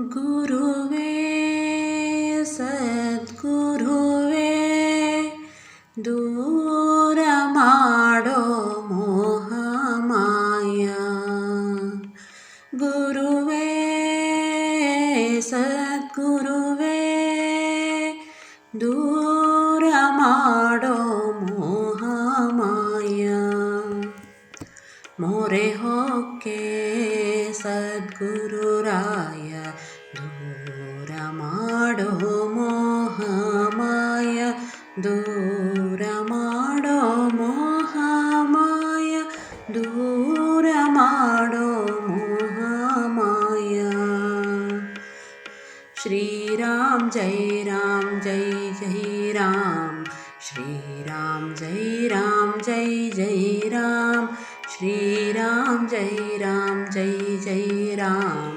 गुरुवे सद्गुरुवे दूर माडो गुरुवे सद्गुरुवे दूर माडो मोहमाया। मोरे होके सद्गुरुराया। ಮಾಡೋ ಮೋಹ ಮಾಯ ದೂರ ಮಾಡೋ ಮೋಹ ಮಾಯ ದೂರ ಮಾಡೋ ಮೋಹ ಮಾಯ श्रीराम जय राम जय जय राम श्रीराम जय राम जय जय राम श्रीराम जय राम जय जय राम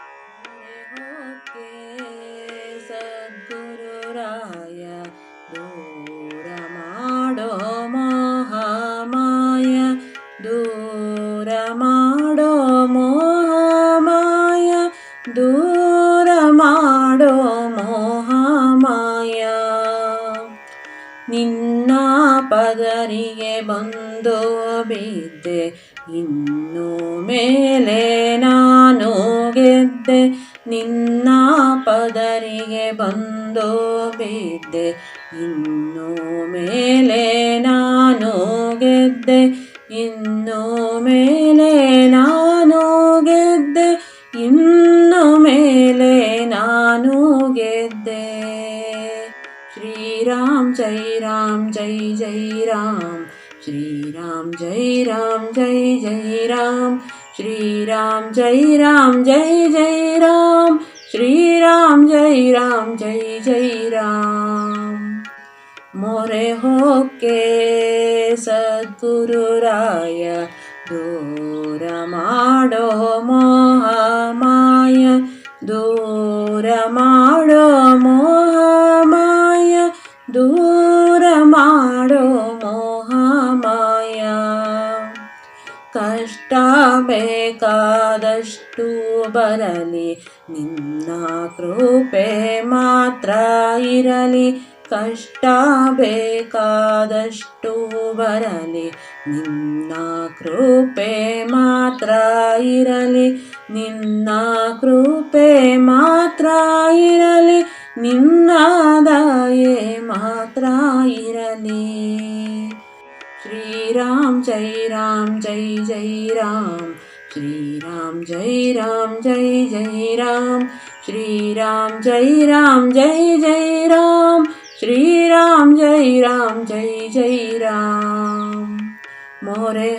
ಪದರಿಗೆ ಬಂದು ಬಿದ್ದೆ ಇನ್ನು ಮೇಲೆ ನಾನು ಗೆದ್ದೆ ನಿನ್ನ ಪದರಿಗೆ ಬಂದು ಬಿದ್ದೆ ಇನ್ನು ಮೇಲೆ ನಾನು ಗೆದ್ದೆ ಇನ್ನು ಮೇಲೆ ನಾನು ಗೆದ್ದೆ ಇನ್ನು ಮೇಲೆ ನಾನು ಗೆದ್ದೆ श्रीराम जय राम जय जय राम श्री राम जय राम, जय जय राम। श्री राम जय राम, जय जय राम। श्री राम जय राम, जय जय राम। मोरे होके सद्गुरुराय दूर माडो मोह माय दूर माडो ಕಷ್ಟ ಬೇಕಾದಷ್ಟು ಬರಲಿ. ನಿನ್ನ ಕೃಪೆ ಮಾತ್ರ ಇರಲಿ. ಕಷ್ಟ ಬೇಕಾದಷ್ಟು ಬರಲಿ. ನಿನ್ನ ಕೃಪೆ ಮಾತ್ರ ಇರಲಿ. ನಿನ್ನ ಕೃಪೆ ಮಾತ್ರ ಇರಲಿ. ನಿನ್ನ ದಯೆ ಮಾತ್ರ ಇರಲಿ. राम जय राम जय जय राम श्रीराम जय राम जय जय राम श्रीराम जय राम जय जय राम श्रीराम जय राम जय जय राम मोरे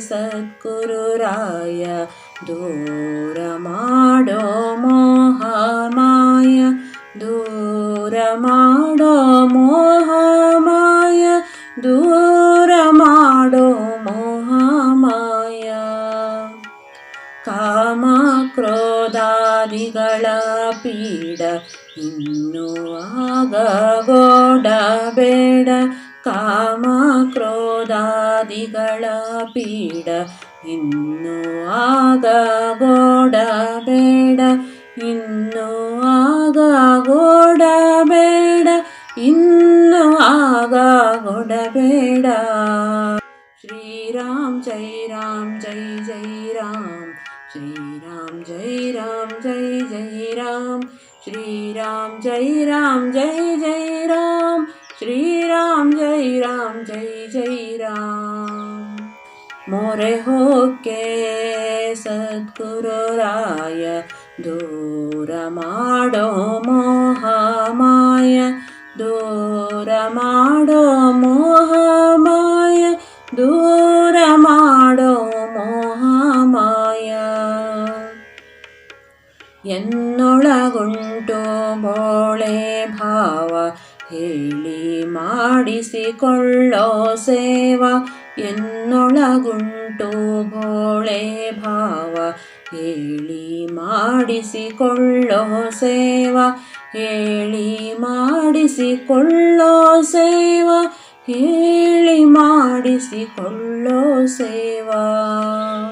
सत्कुरुराय दूरमाडो मोहमाय दूरमाडो मोह ಕಾಮ ಕ್ರೋಧಾದಿಗಳ ಪೀಡ ಇನ್ನೂ ಆಗಗೋಡ ಬೇಡ ಕಾಮ ಕ್ರೋಧಾದಿಗಳ ಪೀಡ ಇನ್ನೂ ಆಗಗೋಡ ಬೇಡ ಇನ್ನು ಆಗಗೋಡ राम जय राम जय जय राम। श्रीराम जय राम जय जय राम। श्रीराम जय राम जय जय राम। मोरे मोरेके सद्गुरुराय दूरमाडो मोहमाय। दूरमाडो ಎನ್ನೊಳಗುಂಟು ಬೋಳೆ ಭಾವ, ಹೇಳಿ ಮಾಡಿಸಿಕೊಳ್ಳೋ ಸೇವ. ಎನ್ನೊಳಗುಂಟು ಬೋಳೆ ಭಾವ, ಹೇಳಿ ಮಾಡಿಸಿಕೊಳ್ಳೋ ಸೇವ. ಹೇಳಿ ಮಾಡಿಸಿಕೊಳ್ಳೋ ಸೇವ, ಹೇಳಿ ಮಾಡಿಸಿಕೊಳ್ಳೋ ಸೇವಾ.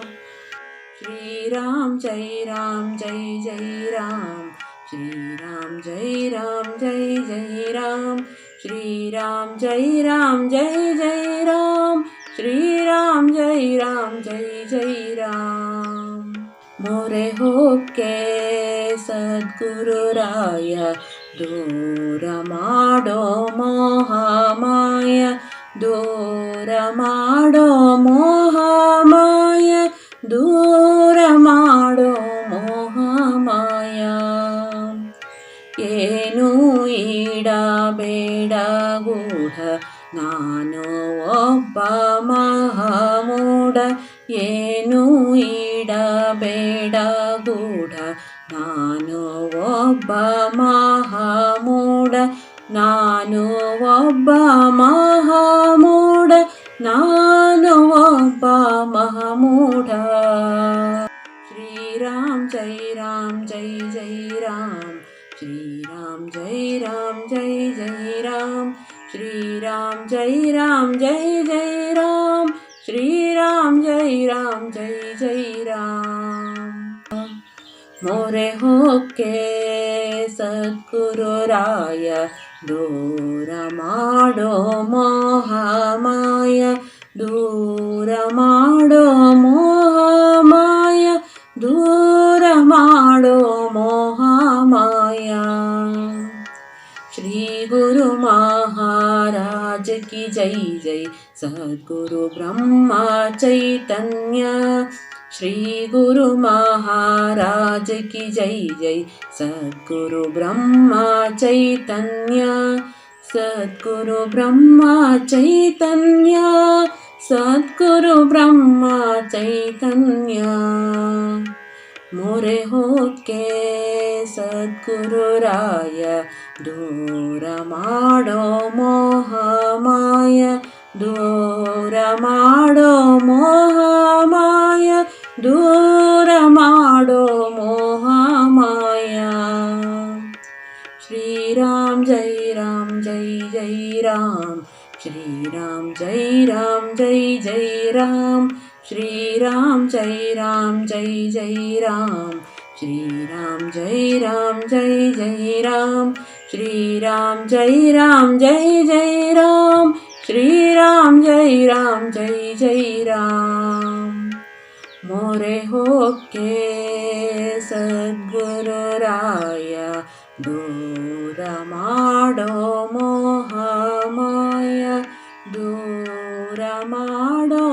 ಶ್ರೀರಾಮ್ ಜೈ ರಾಮ್ ಜೈ ಜೈ ರಾಮ್ ಶ್ರೀರಾಮ್ ಜೈ ರಾಮ್ ಜೈ ಜೈ ರಾಮ್ ಶ್ರೀರಾಮ್ ಜೈ ರಾಮ್ ಜೈ ಜೈ ರಾಮ್ ಶ್ರೀರಾಮ್ ಜೈ ರಾಮ್ ಜೈ ಜೈ ರಾಮ್ ಮೊರೆ ಹೋಕ್ಕೆ ಸದ್ಗುರುರಾಯ ದೂರ ಮಾಡೋ ಮೋಹಮಾಯ ದೂರ ಮಾಡೋ ಮೋಹಮಾಯ ಏನು ಈಡಬೇಡ ಗೂಢ. ನಾನು ಒಬ್ಬ ಮಹಾಮೂಢ. ಏನು ಈಡಬೇಡ ಗೂಢ. ನಾನು ಒಬ್ಬ ಮಹಾಮೂಢ. ನಾನು ಒಬ್ಬ ಮಹಾಮೂಢ य श्री राम जय जयी राम श्रीराम जय राम जय जय राम श्रीराम जय राम जय जय राम मोरे होके सकुरुराय दूरमाडो मोहमाय दूरमाडो गुरु महाराज की जय जय। सद्गुरु ब्रह्मा चैतन्य। श्री गुरु महाराज की जय जय। सद्गुरु ब्रह्मा चैतन्य। सद्गुरु ब्रह्मा चैतन्य। सद्गुरु ब्रह्मा चैतन्य। मोरे होके सद्गुरु राय। ದೂರ ಮಾಡೋ ಮೋಹಮಾಯ ದೂರ ಮಾಡೋ ಮೋಹಮಾಯ ದೂರ ಮಾಡೋ ಮೋಹಮಾಯ ಶ್ರೀರಾಮ್ ಜೈ ರಾಮ್ ಜೈ ಜೈ ರಾಮ್ ಶ್ರೀರಾಮ್ ಜೈ ರಾಮ್ ಜೈ ಜೈ ರಾಮ್ श्रीराम जय राम जय जय राम श्रीराम जय राम जय जय राम श्रीराम जय राम जय जय राम। श्रीराम जय राम जय जय राम। मोरे होके सद्गुरुराय दूर माडो मोहमाय। दूर माडो